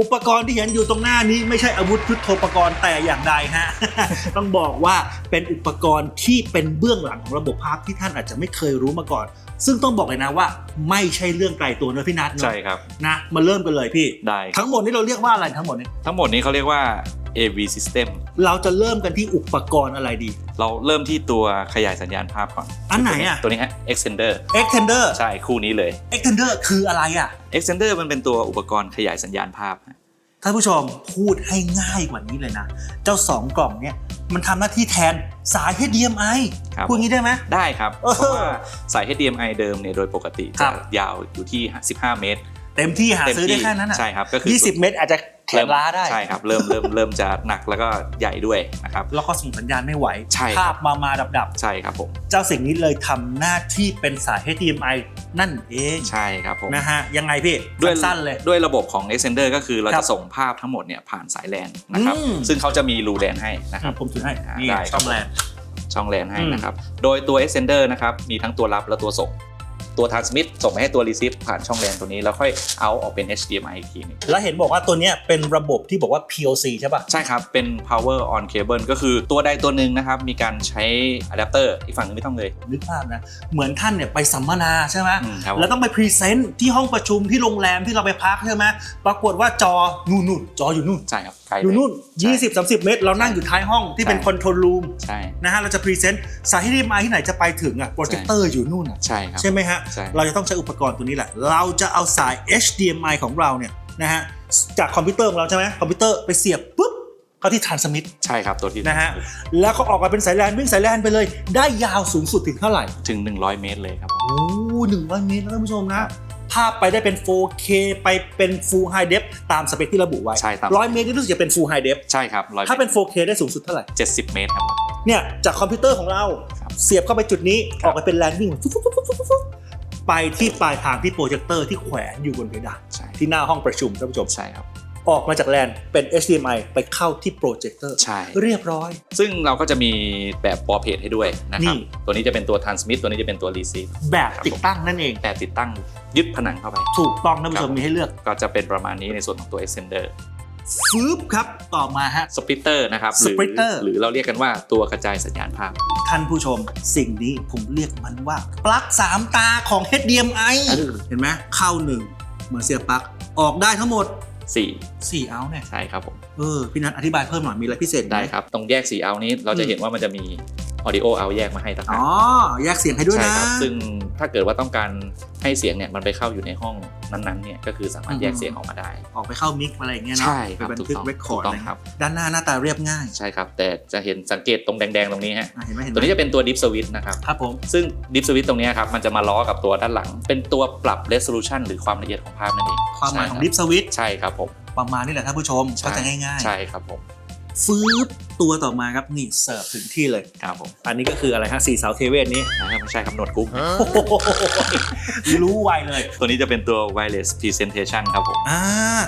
อุปกรณ์ที่เห็นอยู่ตรงหน้านี้ไม่ใช่อาวุธยุทโธปกรณ์แต่อย่างใดฮะ ต้องบอกว่าเป็นอุปกรณ์ที่เป็นเบื้องหลังของระบบภาพที่ท่านอาจจะไม่เคยรู้มาก่อน ซึ่งต้องบอกเลยนะว่า ไม่ใช่เรื่องไกลตัวนะพี่นัทเนอะใช่ครับนะมาเริ่มกันเลยพี่ ได้ครับทั้งหมดนี้เราเรียกว่าอะไรทั้งหมดนี้ทั้งหมดนี้เขาเรียกว่า AV system เราจะเริ่มกันที่อุปกรณ์อะไรดี เราเริ่มที่ตัวขยายสัญญาณภาพก่อนอันไหนอะ ตัวนี้ฮะ extender extender ใช่คู่นี้เลย extender คืออะไรอะ extender มันเป็นตัวอุปกรณ์ขยายสัญญาณภาพฮะ ท่านผู้ชมพูดให้ง่ายกว่านี้เลยนะ เจ้า2กล่องเนี่ย มันทำหน้าที่แทนสาย HDMI ครับพูดงี้ได้ไหม ได้ครับ เออเพราะว่าสาย HDMI เดิมเนี่ยโดยปกติครัจะบ ยาวอยู่ที่ 15 เมตรเต็มที่หาเต็มซื้อได้ที่แค่นั้นอะใช่ครับก็คือ20เมตรอาจจะแขนล้าได้ ใช่ครับ เริ่มเริ่มเริ่มจะหนักแล้วก็ใหญ่ด้วยนะครับ แล้วก็ส่งสัญญาณไม่ไหวใช่ครับ ภาพมามาดับดับใช่ครับผม ๆ เจ้าสิ่งนี้เลยทำหน้าที่เป็นสาย HDMI นั่นเองใช่ครับผมนะฮะยังไงพี่ด้วยสั้นๆเลยด้วยระบบของ extender ก็คือเราครัจะบส่งภาพทั้งหมดเนี่ยผ่านสายแลนนะครับอืมซึ่งเขาจะมีรูแลนให้นะครับผมถือให้อ่านี่ได้ครับช่องแลนช่องแลนให้อืมนะครับโดยตัว extender นะครับมีทั้งตัวรับและตัวส่ง ตัว transmit ส่งไปให้ตัว receive ผ่านช่องแลนตัวนี้แล้วค่อยเอาออกเป็น HDMI อีกทีหนึงแล้วเห็นบอกว่าตัวเนี้ยเป็นระบบที่บอกว่า POC ใช่ป่ะ ใช่ครับ เป็น power on cable ก็คือตัวใดตัวหนึ่งนะครับ มีการใช้อะแดปเตอร์อีกฝั่งหนึงไม่ต้องเลยนึกภาพนะ เหมือนท่านเนี่ยไปสัมมนาใช่ไหมอืมครับผม แล้วต้องไปพรีเซนต์ที่ห้องประชุมที่โรงแรมที่เราไปพักใช่ไหมปรากฏว่าจอนู่นนู่นจออยู่นู่น ใช่ครับไกล อยู่นู่นใช่20-30 เมตร เรานั่งอยู่ท้ายห้องที่เป็นใช่คอนโทรลรูมใช่นะฮะเราจะพรีเซนต์สายที่ดีมาที่ไหนจะไปถึงอะโปรเจคเตอร์อยู่นู่นอะใช่ครับใช่ไหมฮะใช่เราจะต้องใช้อุปกรณ์ตัวนี้แหละ เราจะเอาสาย HDMI ของเราเนี่ยนะฮะจากคอมพิวเตอร์ของเราใช่ไหมคอมพิวเตอร์ไปเสียบปุ๊บเข้าที่ transmit ใช่ครับตัวที่นะฮะแล้วก็ออกมาเป็นสายแลนวิ่งสายแลนไปเลย ได้ยาวสูงสุดถึงเท่าไหร่ถึง 100 เมตรเลยครับผมโอ้หนึ่งร้อยเมตรนะท่านผู้ชมนะ ภาพไปได้เป็น 4K ไปเป็น Full High Def ตามสเปคที่ระบุไว้ใช่ตามร้อยเมตรนี่รู้สึกจะเป็น Full High Def ใช่ครับ100ถ้าเป็น 4K ได้สูงสุดเท่าไหร่70เมตรครับผมเนี่ยจากคอมพิวเตอร์ของเรา ครับเสียบเข้าไปจุดนี้ ครัอบ อกไปเป็นแลนวิ่งฟุ๊บฟุ๊บฟุ๊บฟุ๊บฟุ๊บฟุ๊บไปที่ปลายทางที่โปรเจคเตอร์ที่แขวนอยู่บนเพดานใช่ที่หน้าห้องประชุมท่านผู้ชม ใช่ครับ ออกมาจากแลนเป็น HDMI ไปเข้าที่โปรเจคเตอร์ใช่ เรียบร้อย ซึ่งเราก็จะมีแบบปอเพจให้ด้วยนะครับนี่ตัวนี้จะเป็นตัว transmit ตัวนี้จะเป็นตัว receive แบบติดตั้งนั่นเองแต่ติดตั้งยึดผนังเข้าไป ถูกต้องท่านผู้ชคมรับมีให้เลือก ก็จะเป็นประมาณนี้ในส่วนของตัว extender ฟืบครับ ต่อมาฮะ splitter นะครับหรือ splitter หรือเราเรียกกันว่าตัวกระจายสัญญาณภาพ ท่านผู้ชมสิ่งนี้ผมเรียกมันว่า ปลั๊กสามตาของ HDMI เออเห็นไหมเข้าหนึ่งเหมือนเสียบปลั๊กออกได้ทั้งหมด 4 4เอาเนี่ยใช่ครับผม เออพี่นัทอธิบายเพิ่มหน่อยมีอะไรพิเศษหมได้ครับ ตรงแยก4เอานี้เราจะเห็นว่ามันจะมี audio out แยกมาให้ต่างหาอ๋กอแยกเสียงให้ด้วยใช่นะครับ ซึ่งถ้าเกิดว่าต้องการให้เสียงเนี่ยมันไปเข้าอยู่ในห้องนั้นๆเนี่ยก็คือสามารถแยกเสียงออกมาได้ ออกไปเข้ามิกอะไรอย่างเงี้ยเนาะใช่คไปรับบันถูกทึกต้องเรคคอร์ดถูกต้อะองไรครับ ด้านหน้าหน้าตาเรียบง่ายใช่ครับ แต่จะเห็นสังเกตตรงแดงๆตรงนี้ฮะ อะเห็นไหมเห็นไหมตัวนี้จะเป็นตัว Deep Switch นะครับ ครับผม ซึ่ง Deep Switch ตรงเนี้ยครับมันจะมาล้อกับตัวด้านหลัง เป็นตัวปรับ resolution หรือความละเอียดของภาพนั่นเองความหมายของใช่ดิฟสวิตใช่ครับผม ประมาณนี้แหละท่านผู้ชมก็จะง่ายใช่ครับผมๆ ฟืบตัวต่อมาครับนี่เสิร์ฟถึงที่เลย ครับผมอันนี้ก็คืออะไรฮะสี่เสาเทเวศนี้นะครับไม่ใช่ครับหนวดกุ้งโอ้โหรู้ไวเลย ตัวนี้จะเป็นตัว wireless presentation ครับผมอ่า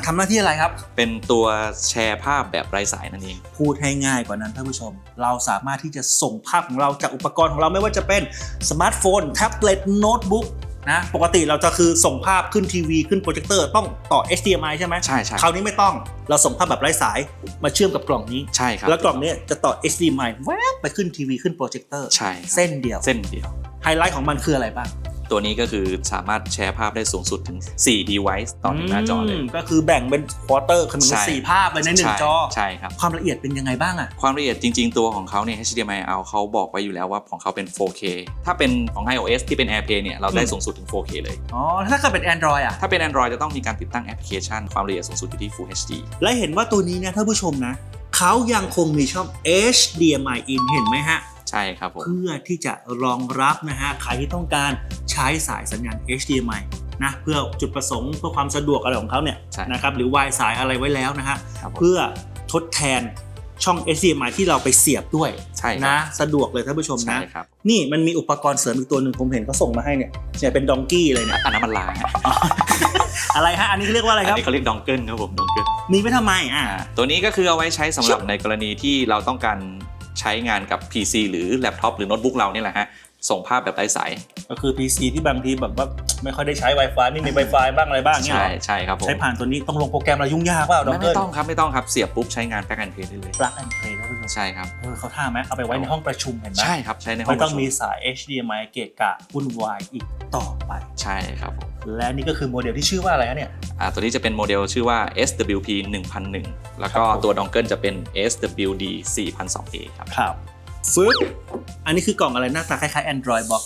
ทำหน้าที่อะไรครับ เป็นตัวแชร์ภาพแบบไร้สายนั่นเอง พูดให้ง่ายกว่านั้นท่านผู้ชม เราสามารถที่จะส่งภาพของเราจากอุปกรณ์ของเราไม่ว่าจะเป็นสมาร์ทโฟนแท็บเล็ตโน้ตบุ๊ก นะปกติเราจะคือส่งภาพขึ้นทีวีขึ้นโปรเจคเตอร์ต้องต่อ HDMI ใช่ไหมใช่ใช่คราวนี้ไม่ต้องเราส่งภาพแบบไร้สายมาเชื่อมกับกล่องนี้ใช่ครับแล้วกล่องนี้จะต่อ HDMI แวบไปขึ้นทีวีขึ้นโปรเจคเตอร์ใช่ครับเส้นเดียวเส้นเดียวไฮไลท์ของมันคืออะไรบ้าง ตัวนี้ก็คือสามารถแชร์ภาพได้สูงสุดถึง 4 device ต่อหนึ่งหน้าจอเลยมก็คือแบ่งเป็นควอเตอร์คือมันใช่สี่ภาพเลยในหนึ่งใช่จอ ใช่ครับ ความละเอียดเป็นยังไงบ้างอะความละเอียดจริง ๆ ตัวของเขาเนี่ย HDMI เอาเขาบอกไว้อยู่แล้วว่าของเขาเป็น 4K ถ้าเป็นของ iOS ที่เป็น AirPlay เนี่ยเราได้สูงสุดถึง 4K เลย อ๋อ ถ้าเกิดเป็น Android อะถ้าเป็น Android จะต้องมีการติดตั้งแอปพลิเคชันความละเอียดสูงสุดอยู่ที่ Full HD และเห็นว่าตัวนี้เนี่ยท่านผู้ชมนะเขายังคงมีช่อง HDMI in เห็นไหมฮะ ใช่ครับผม เพื่อที่จะรองรับนะฮะใครที่ต้องการใช้สายสัญญาณ HDMI นะเพื่อจุดประสงค์เพื่อความสะดวกอะไรของเขาเนี่ยใช่นะครับหรือวายสายอะไรไว้แล้วนะฮะครับผม เพื่อทดแทนช่อง HDMI ที่เราไปเสียบด้วยใช่ครับนะสะดวกเลยท่านผู้ชมใช่นะ ครับนี่มันมีอุปกรณ์เสริมอีกตัวหนึ่งผมเห็นเขาส่งมาให้เนี่ยเนี่ยเป็นดองกี้เลยเนี่ยอันนั้นมันลางฮะอะไรฮะอันนี้เรียกว่าอะไรอันครับนี้เขาเรียกดองเกิลครับผมดองเกิลมีไว้ทำไมอ่า ตัวนี้ก็คือเอาไว้ใช้สำหรับในกรณีที่เราต้องการ ใช้งานกับ PC หรือแล็ปท็อปหรือโน้ตบุ๊กเราเนี่ยแหละฮะส่งภาพแบบไร้สายก็คือ PC ที่บางทีแบบว่าไม่ค่อยได้ใช้ Wi-Fi ไม่มี Wi-Fi บ้างอะไรบ้างเนี่ยใช่เหรอใช่ครับผมใช้ผ่านตัวนี้ต้องลงโปรแกรมอะไรยุ่งยากเปล่าดอไม่กเกิไม่ลต้องครับไม่ต้องครับเสียบปุ๊บใช้งานแพ็กแอนเพลได้เลย plug and play นะผู้ชมใช่ครับ เออเขาท่าไหมเอาไปไว้ในห้องประชุมเห็นไหมใช่ครับใช้ในห้องไม่ต้องประชุมีสาย HDMI เกะกะวุ่นวายอีกต่อไป ใช่ครับผม และนี่ก็คือโมเดลที่ชื่อว่าอะไรฮะเนี่ย อ่าตัวนี้จะเป็นโมเดลชื่อว่า SWP 1001 แล้วก็ครับผม ตัวดองเกิลจะเป็น SWD 4002A ครับ ครับ ฟึบอันนี้คือกล่องอะไรหน้าตาคล้ายๆ Android Box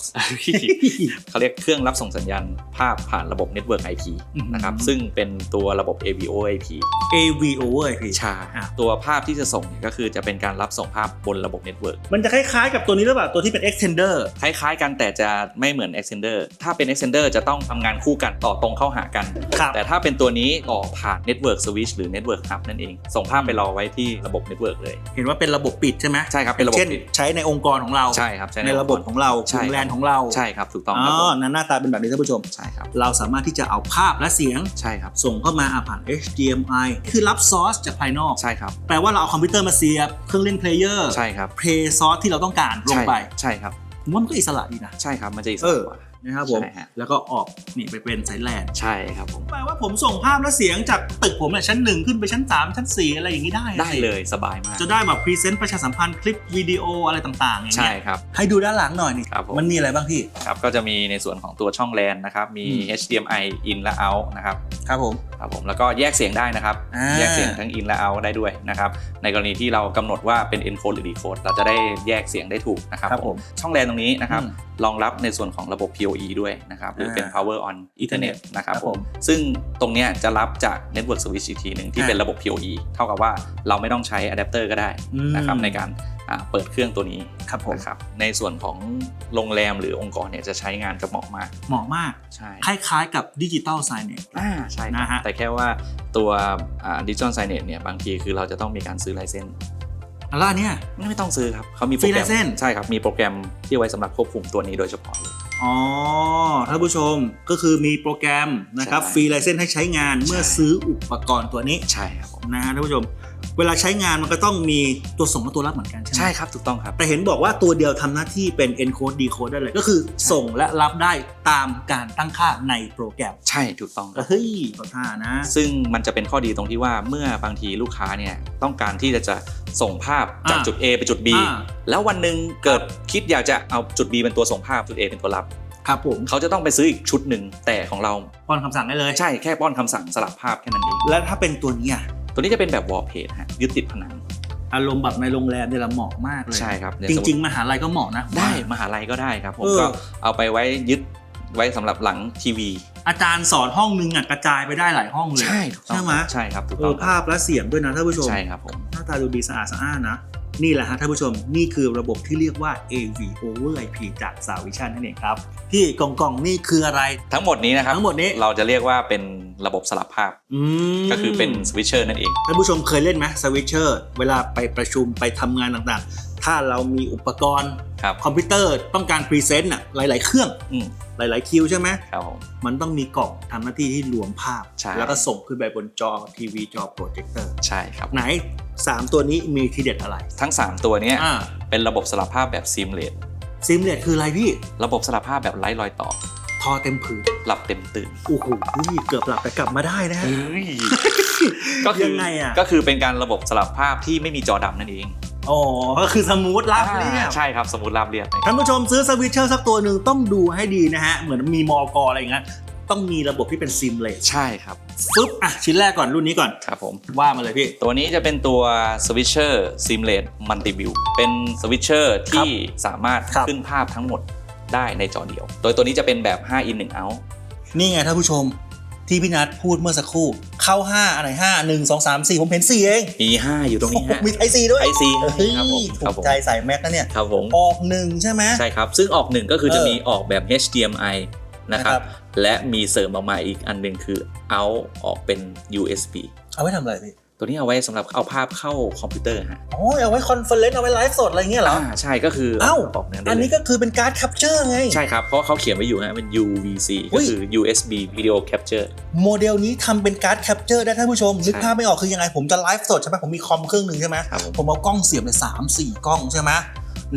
เขาเรียกเครื่องรับส่งสัญญาณภาพผ่านระบบ Network IP อือหือนะครับ ซึ่งเป็นตัวระบบ AVO IP AV over IP ใช่อะตัวภาพที่จะส่งเนี่ยก็คือจะเป็นการรับส่งภาพบนระบบ Network มันจะคล้ายๆกับตัวนี้หรือเปล่า ตัวที่เป็น extender คล้ายๆกันแต่จะไม่เหมือน Extender ถ้าเป็น Extender จะต้องทำงานคู่กันต่อตรงเข้าหากันครับแต่ถ้าเป็นตัวนี้ต่อผ่าน Network Switch หรือ Network Hub นั่นเอง ส่งภาพไปรอไว้ที่ระบบ Network เลย เห็นว่าเป็นระบบปิดใช่ไหมใช่ครับเป็นระบบเช่นปิดใช้ในองค์กรของเรา ใช่ครับใช่ในระบบของเราใช่โรงครับแรนของเราใช่ครับถูกต้องอ๋ครับผอมนั่นหน้าตาเป็นแบบนี้ท่านผู้ชมใช่ครับเราสามารถที่จะเอาภาพและเสียงใช่ครับส่งเข้ามาอะผ่าน HDMI คือรับซอสจากภายนอกใช่ครับแปลว่าเราเอาคอมพิวเตอร์มาเสียบเครื่องเล่นเพลเยอร์ใช่ครับเพลย์ซอสที่เราต้องการลงไปใช่ครับผมว่ามันก็อิสระดีนะใช่ครับมันจะอิสเอระอกว่า นะครับผม ใช่ฮะ แล้วก็ออกนี่ไปเป็นสายแลนใช่ครับผม แปลว่าผมส่งภาพและเสียงจากตึกผมเนี่ยชั้นหนึ่งขึ้นไปชั้น 3 ชั้น 4 อะไรอย่างนี้ได้ได้เลยสบายมาก จะได้แบบพรีเซนต์ประชาสัมพันธ์คลิปวิดีโออะไรต่างๆอย่างใช่เงี้ยครับ ให้ดูด้านหลังหน่อยนี่ครับผม มันมีอะไรบ้างพี่ ครับก็จะมีในส่วนของตัวช่องแลนนะครับ มี อืม HDMI in และ out นะครับครับผม ครับผมแล้วก็แยกเสียงได้นะครับ อ่า แยกเสียงทั้ง in และ out ได้ด้วยนะครับ ในกรณีที่เรากำหนดว่าเป็น encode หรือ decode เราจะได้แยกเสียงได้ถูกนะครับครับผมช่องแลนตรงนี้นะครับอืม รองรับในส่วนของระบบ PoE ด้วยนะครับหรือเป็นอ่า power on ethernet นะครับครับผผมมซึ่งตรงเนี้ยจะรับจาก network switch อีกทีหนึ่งที่อ่าเป็นระบบ PoE เท่ากับว่าเราไม่ต้องใช้อะแดปเตอร์ก็ได้นะครับอืมในการอ่าเปิดเครื่องตัวนี้ครับผมนะครับในส่วนของโรงแรมหรือองค์กรเนี่ยจะใช้งานกับเหมาะมาก เหมาะมากใช่คล้ายๆกับดิจิตอลไซเน e อ่าใช่ครับนะฮะแต่แค่ว่าตัวดิจิทัลไซเนตเนี่ยบางทีคือเราจะต้องมีการซื้อไลเซนส์แล้วอันเนี่ยไม่ต้องซื้อครับเขามีโปรแกร Free ม license ใช่ครับมีโปรแกรมที่ไว้สำหรับควบคุมตัวนี้โดยเฉพาะเลย อ๋อท่านผู้ชมก็คือมีโปรแกรมนะครับใช่ ฟรีไลเซนส์ให้ใช้งานเมื่อใช่ซื้ออุปกรณ์ตัวนี้ใช่ครับผม นะฮะท่านผู้ชม เวลาใช้งานมันก็ต้องมีตัวส่งและตัวรับเหมือนกันใช่ไหมใช่ครับถูกต้องครับ แต่เห็นบอกว่าตัวเดียวทำหน้าที่เป็น encode decode ได้เลย ก็คือส่งและรับได้ตามการตั้งค่าในโปรแกรมใช่ถูกต้องครับ เฮ้ยขอท่านะ ซึ่งมันจะเป็นข้อดีตรงที่ว่าเมื่อบางทีลูกค้าเนี่ยต้องการที่จะจะส่งภาพจากอ่าจุด A ไปจุด B อ่า แล้ววันหนึ่งเกิดคิดอยากจะเอาจุด B เป็นตัวส่งภาพจุด A เป็นตัวรับ ครับผมเขาจะต้องไปซื้ออีกชุดหนึ่งแต่ของเราป้อนคำสั่งได้เลย ใช่แค่ป้อนคำสั่งสลับภาพแค่นั้นเอง แล้วถ้าเป็นตัวเนี้ย ตัวนี้จะเป็นแบบวอลเพจฮะยึดติดผนัง อารมณ์แบบในโรงแรมเนี่ยละเหมาะมากเลยใช่ครับเนี่ยจสมมุติริง ๆ มหาลัยก็เหมาะนะ ได้มหาลัยก็ได้ครับ ผมเออ ก็เอาไปไว้ยึดไว้สำหรับหลังทีวี อาจารย์สอนห้องนึงอะกระจายไปได้หลายห้องเลยถูกต้องใช่ไหม ใช่ครับถูกเอต้อองครับภาพและเสียงด้วยนะท่านผู้ชม ใช่ครับผมหน้าตาดูดีสะอาดสะอ้านนะ นี่แหละฮะท่านผู้ชมนี่คือระบบที่เรียกว่า AV over IP จากสาวิชันนั่นเองครับ พี่กล่องกล่องๆนี่คืออะไรทั้งหมดนี้นะครับ ทั้งหมดนี้ เราจะเรียกว่าเป็น ระบบสลับภาพ อืมก็คือเป็นสวิตเชอร์นั่นเอง ท่านผู้ชมเคยเล่นไหมสวิตเชอร์เวลาไปประชุมไปทำงานต่างๆ ถ้าเรามีอุปกรณ์ครับคอมพิวเตอร์ต้องการพรีเซนต์อะหลาย ๆ เครื่องอืมหลาย ๆ คิวใช่ไหมครับผม มันต้องมีกล่องทำหน้าที่ที่รวมภาพ ใช่ แล้วก็ส่งขึ้นไปบนจอทีวีจอโปรเจคเตอร์ใช่ครับ ไหน 3 ตัวนี้มีทีเด็ดอะไรทั้ง 3 ตัวเนี้ยอ่าเป็นระบบสลับภาพแบบซิมเลตซิมเลตคืออะไรพี่ ระบบสลับภาพแบบไร้รอยต่อ ทอเต็มผืนหลับเต็มตื่นโอ้โหเกือบหลับแต่กลับมาได้นะฮะ ก็คืยังไงอะ ก็คือเป็นการระบบสลับภาพที่ไม่มีจอดำนั่นเองอ๋อก็คือสมูทรับเรียบอ่าใช่ครับสมมติราบเรียบนะครับท่านผู้ชมซื้อสวิตเชอร์สักตัวหนึ่งต้องดูให้ดีนะฮะ เหมือนมีมอกอะไรอย่างเงี้ยต้องมีระบบที่เป็นซิมเลตใช่ครับฟึบอะชิ้นแรกก่อนรุ่นนี้ก่อน ครับผม ว่ามาเลยพี่ ตัวนี้จะเป็นตัว Switcher Simulate Multi View เป็นสวิตเชอร์ที่สามารถครับ ขึ้นภาพทั้งหมด ได้ในจอเดียว โดยตัวนี้จะเป็นแบบ 5 in 1 out นี่ไงท่านผู้ชมที่พี่นัทพูดเมื่อสักครู่ เข้า 5 อะไร 5 1 2 3 4 ผมเห็น 4 เอง มี 5 อยู่ตรงนี้ฮะมีไอซีด้วยไอซีเฮ้ยครับผมคถูรับกผมใจสายแม็กนะเนี่ยครับผมออกหนึ่งใช่ไหมใช่ครับ ซึ่งออกหนึ่งก็คือจะเออมีออกแบบ HDMI นะครับนะครับ และมีเสริมออกมาอีกอันหนึ่งคือ out ออกเป็น USB เอาไว้ทำอะไรพี่ ตัวนี้เอาไว้สำหรับเอาภาพเข้าคอมพิวเตอร์ฮะโอ้ยเอาไว้คอนเฟอเรนซ์เอาไว้ไลฟ์สดอะไรเงี้ยเหรออ่าใช่ก็คือเอ้าออกเนื้อได้อันเลนี้ยก็คือเป็นการ์ดแคปเจอร์ไง ใช่ครับ เพราะเขาเขียนไว้อยู่ฮะเป็น UVC อุ๊ก็ยคือ USB Video Capture โมเดลนี้ทำเป็นการ์ดแคปเจอร์ได้ท่านผู้ชมนึกใช่ภาพไม่ออกคือยังไงผมจะไลฟ์สดใช่ไหมผมมีคอมเครื่องหนึ่งใช่ไหมครับผมผมเอากล้องเสียบเลยสามสี่กล้องใช่ไหม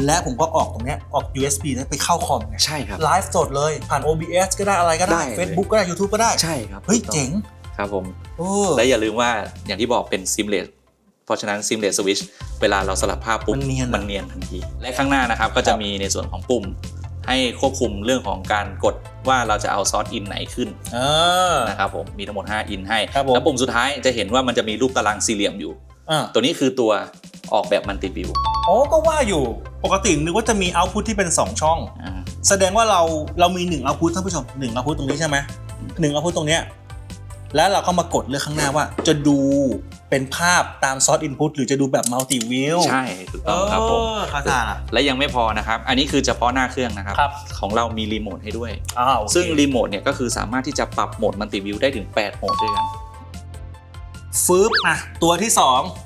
และผมก็ออกตรงเนี้ยออก USB นะไปเข้าคอมไงใช่ครับไลฟ์สดเลยผ่าน OBS ก็ได้อะไรก็ได้ได้เลย Facebook ก็ได้ YouTube ก็ได้ใช่ครับเฮ้ยถูกต้องเจ๋ง ครับผม โอ้และอย่าลืมว่าอย่างที่บอกเป็น seamless เพราะฉะนั้น seamless switch เวลาเราสลับภาพปุ๊บมันเนียนอะมันเนียนทันที และข้างหน้านะครับก็จะมีในส่วนของปุ่ม ให้ควบคุมเรื่องของการกดว่าเราจะเอาซอสอินไหนขึ้นอ่านะครับผมมีทั้งหมด 5 อินให้ ครับผม แล้วปุ่มสุดท้ายจะเห็นว่ามันจะมีรูปตารางสี่เหลี่ยมอยู่ อ่าตัวนี้คือตัวออกแบบมัลติวิวอ๋อก็ว่าอยู่ปกตินึกว่าจะมีเอา t ุ t ที่เป็น 2 ช่องแสดงว่าเราเรามี1เอาพุ t ท่านผู้ชม1เอาพุ t ตรงนี้ใช่ไหมหนึ่งเอาพุ t ตรงเนี้ย แล้วเราก็มากดเลือกข้างหน้าว่า จะดูเป็นภาพตามซอสอินพุตหรือจะดูแบบมัลติวิวใช่ถูกต้องครับผมเข้าใจละ และยังไม่พอนะครับ อันนี้คือเฉพาะหน้าเครื่องนะครับ ครับของเรามีรีโมทให้ด้วยอ้าวซึ่งรีโมทเนี่ยก็คือสามารถที่จะปรับโหมดมัลติวิวได้ถึง 8 โหมดด้วยกัน ฟืบอะตัวที่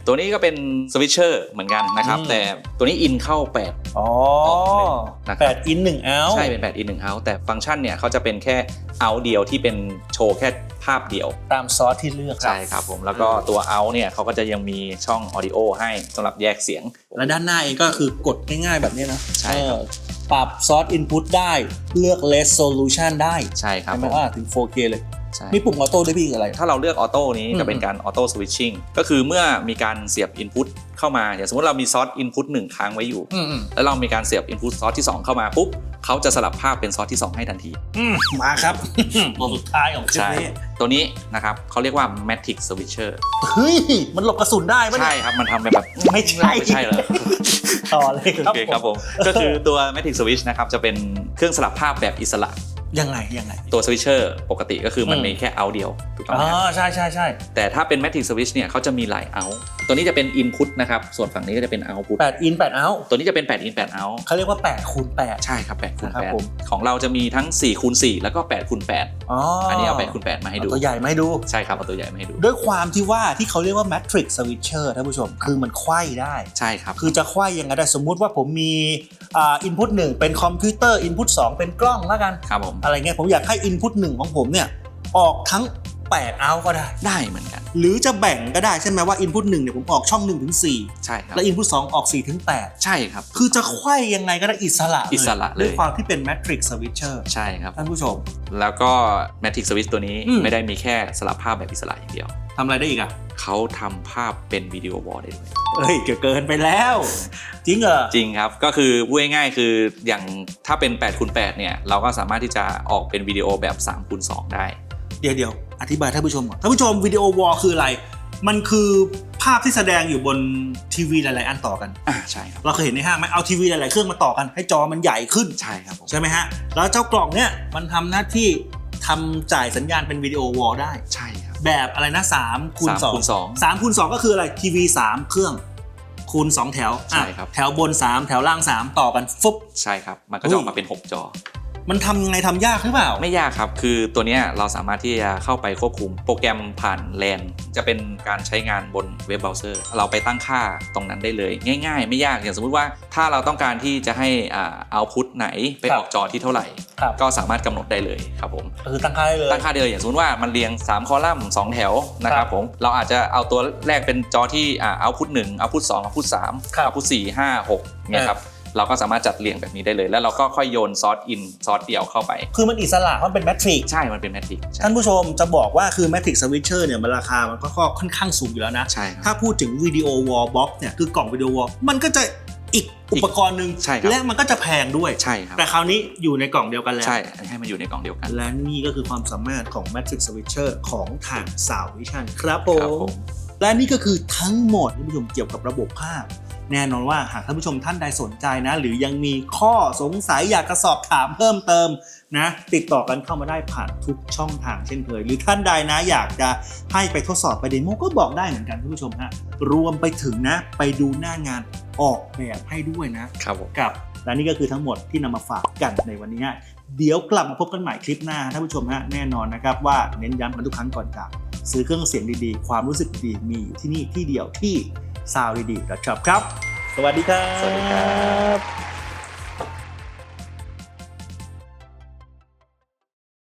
ตัวนี้ก็เป็นสวิตเชอร์เหมือนกันนะครับ อืม แต่ตัวนี้อินเข้า2อ๋อออกหนึ่งนะครับ แปดอินหนึ่งเอา8ใช่เป็น8 in 1 out แต่ฟังก์ชันเนี่ยเขาจะเป็นแค่เอาเดียวที่เป็นโชว์แค่ภาพเดียว ตามซอสที่เลือกใช่ครับผม แล้วก็ตัวเอาเนี่ยเขาก็จะยังมีช่อง audio ให้สำหรับแยกเสียง และด้านหน้าเองก็คือกดง่ายๆแบบนี้นะใช่ครับ เออปรับซอสอินพุตได้เลือก resolution ได้ใช่ครับใช่ไหมผมว่าถึง 4K เลย ใช่ มีปุ่มออโต้ด้วยพี่คืออะไร ถ้าเราเลือกออโต้นี้อืมจะเป็นการออโต้สวิตชิ่งก็คือเมื่อมีการเสียบ Input เข้ามาอย่างสมมติเรามีซอส Input 1ค้างไว้อยู่ อืมอืมแล้วเรามีการเสียบ Input ซอสที่ 2 เข้ามาปุ๊บเขาจะสลับภาพเป็นซอสที่ 2 ให้ทันที อืมมาครับ ตัวสุดท้ายของคลิปใช่นี้ ตัวนี้นะครับเขาเรียกว่า Matic Switcher เฮ้ย มันหลบกระสุนได้ปะใช่เนี่ย ครับมันทำเป็นแบบไม่ใช่ ไม่ใช่เหรอต่อเลยคโอรับเคครับผม ก็คือตัว Matic Switch นะครับ จะเป็นเครื่องสลับภาพแบบอิสระ ยังไงยังไง ตัว Switcher ปกติก็คือมันอืมมีแค่เอาเดียวถูกต้องอ๋ไหมอครับใช่ใช่ใช่แต่ถ้าเป็น Matic Switch เนี่ยเขาจะมีหลายเอาตัวนี้จะเป็น Input นะครับ ส่วนฝั่งนี้ก็จะเป็น Output แปดอินแปดเอาตัวนี้จะเป็น 8 in 8 out เขาเรียกว่า8คูณ8ใช่ครับ8คูณนะครับผม8ของเราจะมีทั้ง4คูณ4แล้วก็8คูณ8อ๋ออัอันนี้เอา8คูณ8มาให้ดูตัวใหญ่มาให้ดูใช่ครับเอาตัวใหญ่มาให้ดู ด้วยความที่ว่าที่เขาเรียกว่า matrix switcher ท่านผู้ชม คือมันไขว้ได้ใช่ครับคือจะไขว้ยังไงได้สมมุติว่าผมมีอ่า input 1เป็นคอมพิวเตอร์ input 2เป็นกล้องแล้วกันครับผมอะไรเงี้ยผมอยากให้อินพุตหนึ่งของผมเนี่ยออกทั้ง 8 out ก็ได้ ได้เหมือนกัน หรือจะแบ่งก็ได้ใช่ไหมว่า input 1เนี่ยผมออกช่อง1ถึงใช่ครับ4และ input 2 ออก4ถึงใช่ครับ8คือจะไขว้ยังไงก็ได้อิสระเลยอิสระเลย ด้วยความที่เป็น matrix switcher ใช่ครับ ท่านผู้ชม แล้วก็ Matic Switch ตัวนี้อืม ไม่ได้มีแค่สลับภาพแบบอิสระอย่างเดียว ทำอะไรได้อีกอะ เขาทำภาพเป็นวิดีโอวอลได้ด้วยเอ้ยเกินไปแล้ว จริงเหรอ จริงครับ ก็คือพูดง่ายๆคืออย่างถ้าเป็น8คูณ8เนี่ย เราก็สามารถที่จะออกเป็นวิดีโอแบบ3คูณ2ได้ เดี๋ยวเดี๋ยว อธิบายท่านผู้ชมก่อนท่านผู้ชมวิดีโอวอลคืออะไร มันคือภาพที่แสดงอยู่บนทีวีหลายๆอันต่อกันอ่าใช่ครับเราเคยเห็นในห้างไหมเอาทีวีหลายๆเครื่องมาต่อกัน ให้จอมันใหญ่ขึ้นใช่ครับผมใช่ไหมฮะแล้วเจ้ากล่องเนี่ยมันทำหน้าที่ทำจ่ายสัญญาณเป็นวิดีโอวอลได้ ใช่ครับ แบบอะไรนะ3คูณสามคูณสอง 2 3คูณ2ก็คืออะไรทีวี3เครื่องคูณ 2 แถวอะใช่ครับ แถวบน 3 แถวล่าง 3 ต่อกันฟุบ ใช่ครับ มันก็จะออกมาเป็น 6 จอ มันทำยังไงทำยากหรือเปล่า ไม่ยากครับ คือตัวเนี้ยเราสามารถที่จะเข้าไปควบคุมโปรแกรมผ่านแลนจะเป็นการใช้งานบนเว็บเบราว์เซอร์ เราไปตั้งค่าตรงนั้นได้เลย ง่าย ๆ ไม่ยากอย่างสมมุติว่าถ้าเราต้องการที่จะให้อ่าเอาพุทไหนไปครับออกจอที่เท่าไหร่ ครับ ก็สามารถกำหนดได้เลยครับผม ก็คือตั้งค่าได้เลย ตั้งค่าได้เลยอย่างสมมติว่ามันเรียง 3 คอลัมน์2แถวนะคครัรับบผมเราอาจจะเอาตัวแรกเป็นจอที่อ่าเอาพุทหนึ่งเอาพุทสองเอาพุทสามครับเอาพุทสี่ห้าหกเนี่ยครับ เราก็สามารถจัดเรียงแบบนี้ได้เลย แล้วเราก็ค่อยโยนซอสอินซอสเดียวเข้าไป คือมันอิสระเพราะมันเป็นแมทริกใช่มันเป็นแมทริกใช่ท่านผู้ชมจะบอกว่าคือ Matrix Switcher เนี่ยมันราคามันก็ค่อนข้างสูงอยู่แล้วนะ ใช่ครับ ถ้าพูดถึงวิดีโอวอลบ็อกเนี่ยคือกล่องวิดีโอวอลมันก็จะอีกอุปกรณ์หนึ่งใช่ครับ และมันก็จะแพงด้วย ใช่ครับแต่คราวนี้อยู่ในกล่องเดียวกันแล้ว ใช่ให้มันอยู่ในกล่องเดียวกันและนี่ก็คือความสามารถของ Matrix Switcher ของทาง s o u n d Vision ครับผครับผมมและนี่ก็คือทั้งหมดท่านผู้ชมเกี่ยวกับระบบภาพ แน่นอนว่าหากท่านผู้ชมท่านใดสนใจนะ หรือยังมีข้อสงสัยอยากจะสอบถามเพิ่มเติมนะ ติดต่อกันเข้ามาได้ผ่านทุกช่องทางเช่นเคย หรือท่านใดนะอยากจะให้ไปทดสอบไปเดโมก็บอกได้เหมือนกันท่านผู้ชมฮะรวมไปถึงนะ ไปดูหน้างานออกแบบให้ด้วยนะครับผมกับและนี่ก็คือทั้งหมดที่นำมาฝากกันในวันนี้ฮะเดี๋ยวกลับมาพบกันใหม่คลิปหน้าท่านผู้ชมฮะแน่นอนนะครับว่าเน้นย้ำกันทุกครั้งก่อนจากซื้อเครื่องเสียงดีๆ ความรู้สึกดีมีอยู่ที่นี่ที่เดียวที่ ซาวดีๆครับครับ สวัสดีครับ สวัสดีครับ